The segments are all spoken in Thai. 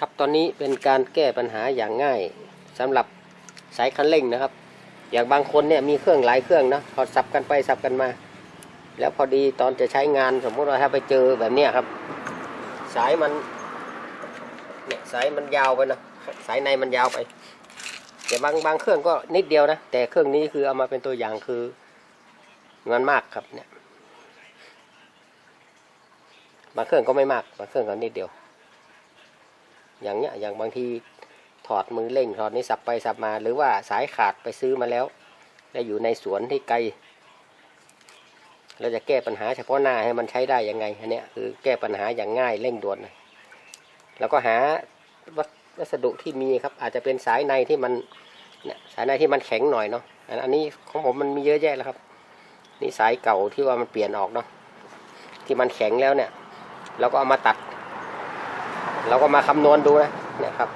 ครับตอนนี้เป็นการแก้ปัญหาอย่างง่ายสำหรับสายคันเร่งนะครับ อย่างบางคนเนี่ยมีเครื่องหลายเครื่องนะพอสับกันไปสับกันมา แล้วพอดีตอนจะใช้งานสมมติว่าถ้าไปเจอแบบเนี้ยครับ สายมันเนี่ยสายมันยาวไปนะสายในมันยาวไป แต่บางบางเครื่องก็นิดเดียวนะ แต่เครื่องนี้คือเอามาเป็นตัวอย่างคือมันมากครับเนี่ยบางเครื่องก็ไม่มากบางเครื่องก็นิดเดียว อย่างเนี้ยอย่างบางทีถอดมือเร่งถอดนี้สับไปสับมา หรือว่าสายขาดไปซื้อมาแล้ว แล้วอยู่ในสวนที่ไกล เราจะแก้ปัญหาเฉพาะหน้าให้มันใช้ได้ยังไงอันเนี้ยคือแก้ปัญหาอย่างง่ายเร่งด่วนแล้วก็หาวัสวัสดุที่มีครับ อาจจะเป็นสายในที่มันเนี่ยสายในที่มันแข็งหน่อยเนาะอันนี้ของผมมันมีเยอะแยะแล้วครับ นี่สายเก่าที่ว่ามันเปลี่ยนออกเนาะที่มันแข็งแล้วเนี่ยเราก็เอามาตัด เราก็มาคำนวณดูนะเนี่ยครับ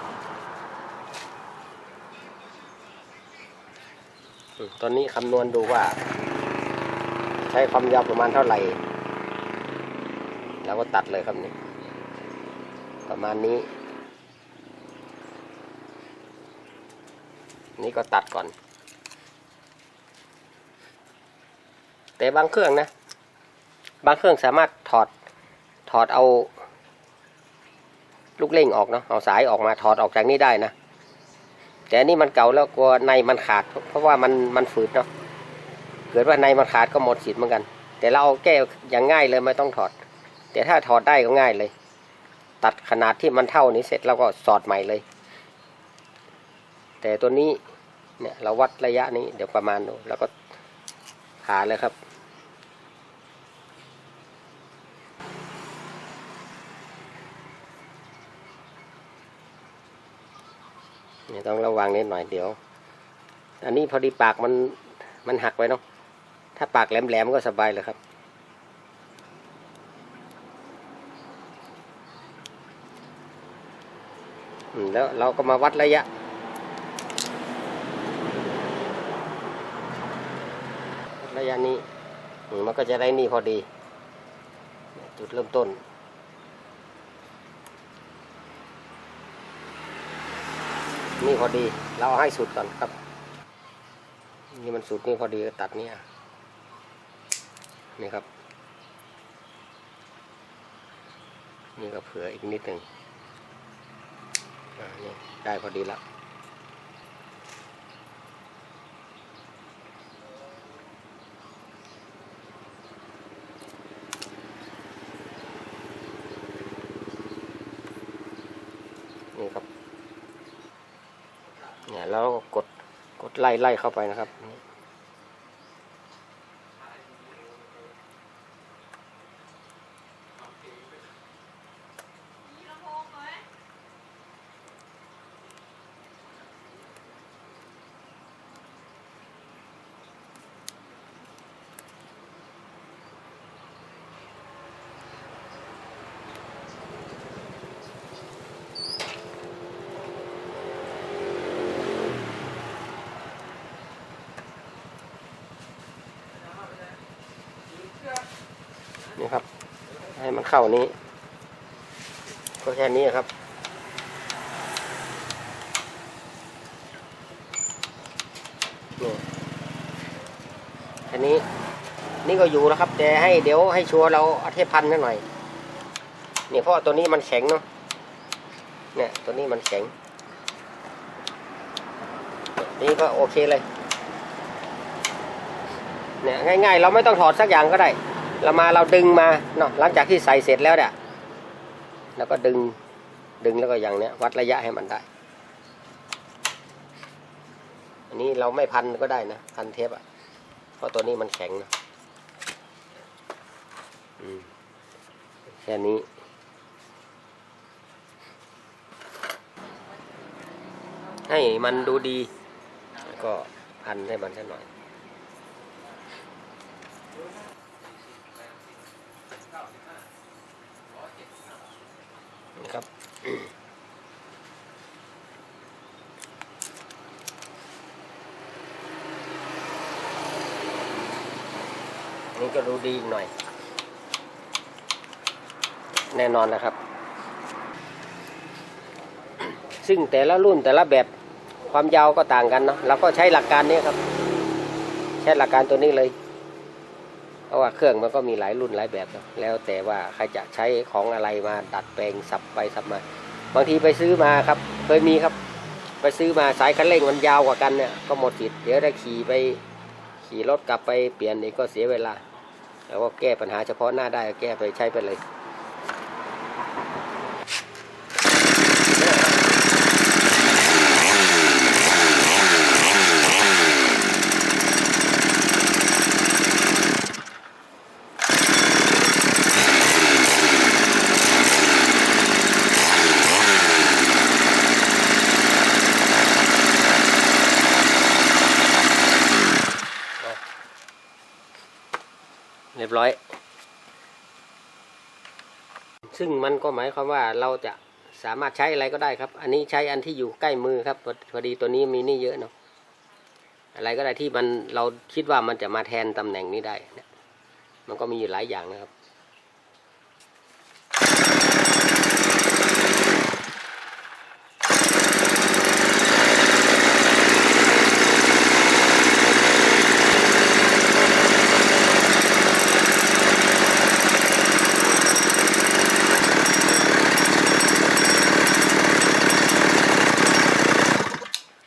ตอนนี้คำนวณดูว่า ใช้ความยาวประมาณเท่าไหร่เราก็ตัดเลยครับนี่ประมาณนี้ นี่ก็ตัดก่อน แต่บางเครื่องนะ บางเครื่องสามารถถอดถอดเอา ลูกเล่งออกเนาะเอาสายออกมาถอดออกจากนี่ได้นะแต่นี่มันเก่าแล้วกลัวในมันขาด เพราะว่ามันมันฝืดเนาะเกิดว่าในมันขาดก็หมดสิทธิ์เหมือนกัน แต่เราแก้อย่างง่ายเลยไม่ต้องถอด แต่ถ้าถอดได้ก็ง่ายเลย ตัดขนาดที่มันเท่านี้เสร็จเราก็สอดใหม่เลย แต่ตัวนี้เนี่ยเราวัดระยะนี้เดี๋ยวประมาณดูแล้วก็หาเลยครับ นี่ยต้องระวังนิดหน่อยเดี๋ยว อันนี้พอดีปากมันมันหักไว้เนาะถ้าปากแหลมๆก็สบายเลยครับ แล้วเราก็มาวัดระยะ ระยะนี้มันก็จะได้นี่พอดี จุดเริ่มต้น นี่พอดี เราให้สุดก่อนครับ นี่มันสุดนี่พอดีก็ตัดเนี่ยนี่ครับ นี่ก็เผื่ออีกนิดหนึ่งนี่ได้พอดีแล้วนี่ครับ เนี่ย แล้วก็กดกดไล่ไล่เข้าไปนะครับนี่นี่ครับ ให้มันเข้านี้ ก็แค่นี้ครับ นี่แค่นี้ นี่ก็อยู่แล้วครับ แต่ให้เดี๋ยวให้ชัวร์เราเอาเทพันนิดหน่อย เนี่ยเพราะตัวนี้มันแข็งเนาะ เนี่ย ตัวนี้มันแข็ง นี่ก็โอเคเลย เนี่ยง่าย ๆ เราไม่ต้องถอดสักอย่างก็ได้ เรามาเราดึงมาเนาะหลังจากที่ใส่เสร็จแล้วเนี่ยเราก็ดึงดึงแล้วก็อย่างเนี้ยวัดระยะให้มันได้ อันนี้เราไม่พันก็ได้นะพันเทปอะเพราะตัวนี้มันแข็งนะแค่นี้ ให้มันดูดี ก็พันให้มันสักหน่อย นะครับนี่ก็ดูดีอีกหน่อย แน่นอนนะครับ ซึ่งแต่ละรุ่นแต่ละแบบความยาวก็ต่างกันเนาะเราก็ใช้หลักการนี้ครับ ใช้หลักการตัวนี้เลย เพราะว่าเครื่องมันก็มีหลายรุ่นหลายแบบแล้วแต่ว่าใครจะใช้ของอะไรมาดัดแปลงสับไปสับมา บางทีไปซื้อมาครับ เคยมีครับ ไปซื้อมาสายคันเร่งมันยาวกว่ากันเนี่ยก็หมดสิทธิ์เดี๋ยวได้ขี่ไปขี่รถกลับไปเปลี่ยนอีกก็เสียเวลาแล้วก็แก้ปัญหาเฉพาะหน้าได้แก้ไปใช้ไปเลย เรีย บร้อย ซึ่งมันก็หมายความว่าเราจะสามารถใช้อะไรก็ได้ครับ อันนี้ใช้อันที่อยู่ใกล้มือครับพอพอดีตัวนี้มีนี่เยอะเนาะอะไรก็ได้ที่มันเราคิดว่ามันจะมาแทนตำแหน่งนี้ได้เนี่ยมันก็มีอยู่หลายอย่างนะครับ